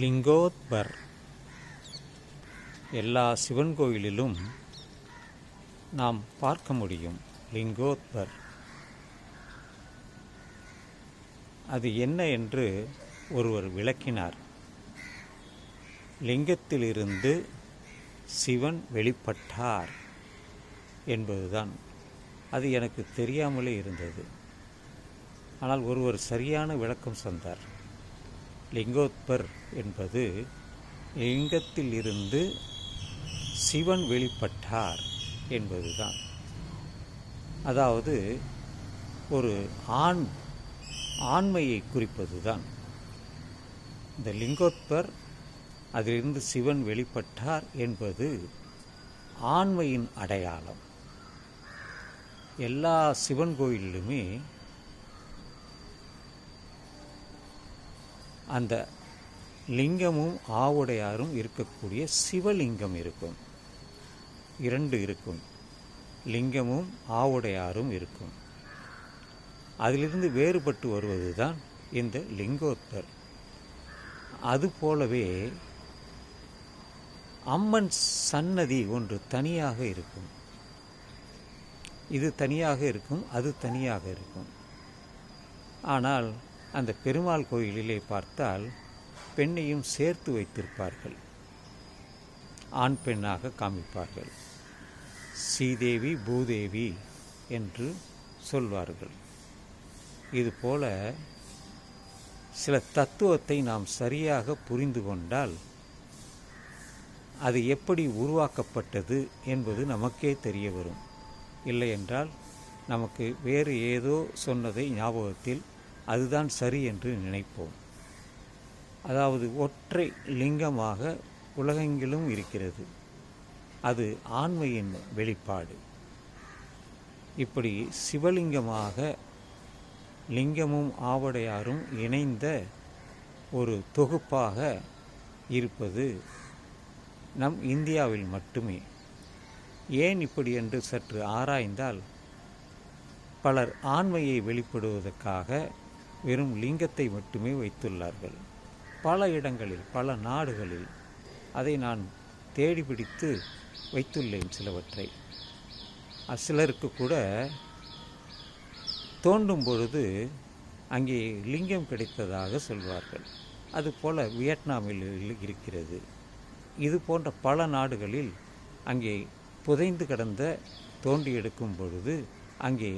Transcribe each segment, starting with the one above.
லிங்கோத்பர். எல்லா சிவன் கோயிலிலும் நாம் பார்க்க முடியும் லிங்கோத்பர். அது என்ன என்று ஒருவர் விளக்கினார். லிங்கத்திலிருந்து சிவன் வெளிப்பட்டார் என்பதுதான். அது எனக்கு தெரியாமலே இருந்தது. ஆனால் ஒருவர் சரியான விளக்கம் சொன்னார் லிங்கோத்பர் என்பது லிங்கத்தில் இருந்து சிவன் வெளிப்பட்டார் என்பதுதான். அதாவது ஒரு ஆண் ஆண்மையை குறிப்பதுதான். இந்த லிங்கோத்பர் அதிலிருந்து சிவன் வெளிப்பட்டார் என்பது ஆண்மையின் அடையாளம். எல்லா சிவன் கோயிலிலுமே அந்த லிங்கமும் ஆவுடையாரும் இருக்கக்கூடிய சிவலிங்கம் இருக்கும். இரண்டு இருக்கும். லிங்கமும் ஆவுடையாரும் இருக்கும். அதிலிருந்து வேறுபட்டு வருவது தான் இந்த லிங்கோத்தர். அதுபோலவே அம்மன் சன்னதி ஒன்று தனியாக இருக்கும். இது தனியாக இருக்கும் அது தனியாக இருக்கும். ஆனால் அந்த பெருமாள் கோயிலிலே பார்த்தால் பெண்ணையும் சேர்த்து வைத்திருப்பார்கள். ஆண் பெண்ணாக காமிப்பார்கள். ஸ்ரீதேவி பூதேவி என்று சொல்வார்கள். இதுபோல சில தத்துவத்தை நாம் சரியாக புரிந்து கொண்டால் அது எப்படி உருவாக்கப்பட்டது என்பது நமக்கே தெரிய வரும். இல்லை என்றால் நமக்கு வேறு ஏதோ சொன்னதை ஞாபகத்தில் அதுதான் சரி என்று நினைப்போம். அதாவது ஒற்றை லிங்கமாக உலகெங்கிலும் இருக்கிறது. அது ஆண்மையின் வெளிப்பாடு. இப்படி சிவலிங்கமாக லிங்கமும் ஆவடையாரும் இணைந்த ஒரு தொகுப்பாக இருப்பது நம் இந்தியாவில் மட்டுமே. ஏன் இப்படி என்று சற்று ஆராய்ந்தால் பலர் ஆண்மையை வெளிப்படுவதற்காக வெறும் லிங்கத்தை மட்டுமே வைத்துள்ளார்கள். பல இடங்களில் பல நாடுகளில் அதை நான் தேடி பிடித்து வைத்துள்ளேன் சிலவற்றை. சிலருக்கு கூட தோண்டும் பொழுது அங்கே லிங்கம் கிடைத்ததாக சொல்வார்கள். அதுபோல வியட்நாமில் இருக்கிறது. இது போன்ற பல நாடுகளில் அங்கே புதைந்து கிடந்த தோண்டி எடுக்கும் பொழுது அங்கே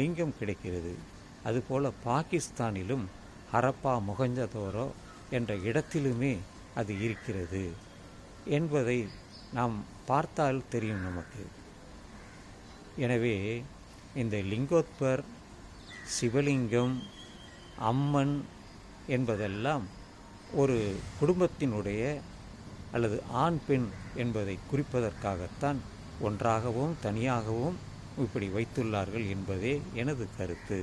லிங்கம் கிடைக்கிறது. அதுபோல் பாகிஸ்தானிலும் ஹரப்பா முகஞ்சதோரோ என்ற இடத்திலுமே அது இருக்கிறது என்பதை நாம் பார்த்தால் தெரியும் நமக்கு. எனவே இந்த லிங்கோத்பர் சிவலிங்கம் அம்மன் என்பதெல்லாம் ஒரு குடும்பத்தினுடைய அல்லது ஆண் பெண் என்பதை குறிப்பதற்காகத்தான் ஒன்றாகவும் தனியாகவும் இப்படி வைத்துள்ளார்கள் என்பதே எனது கருத்து.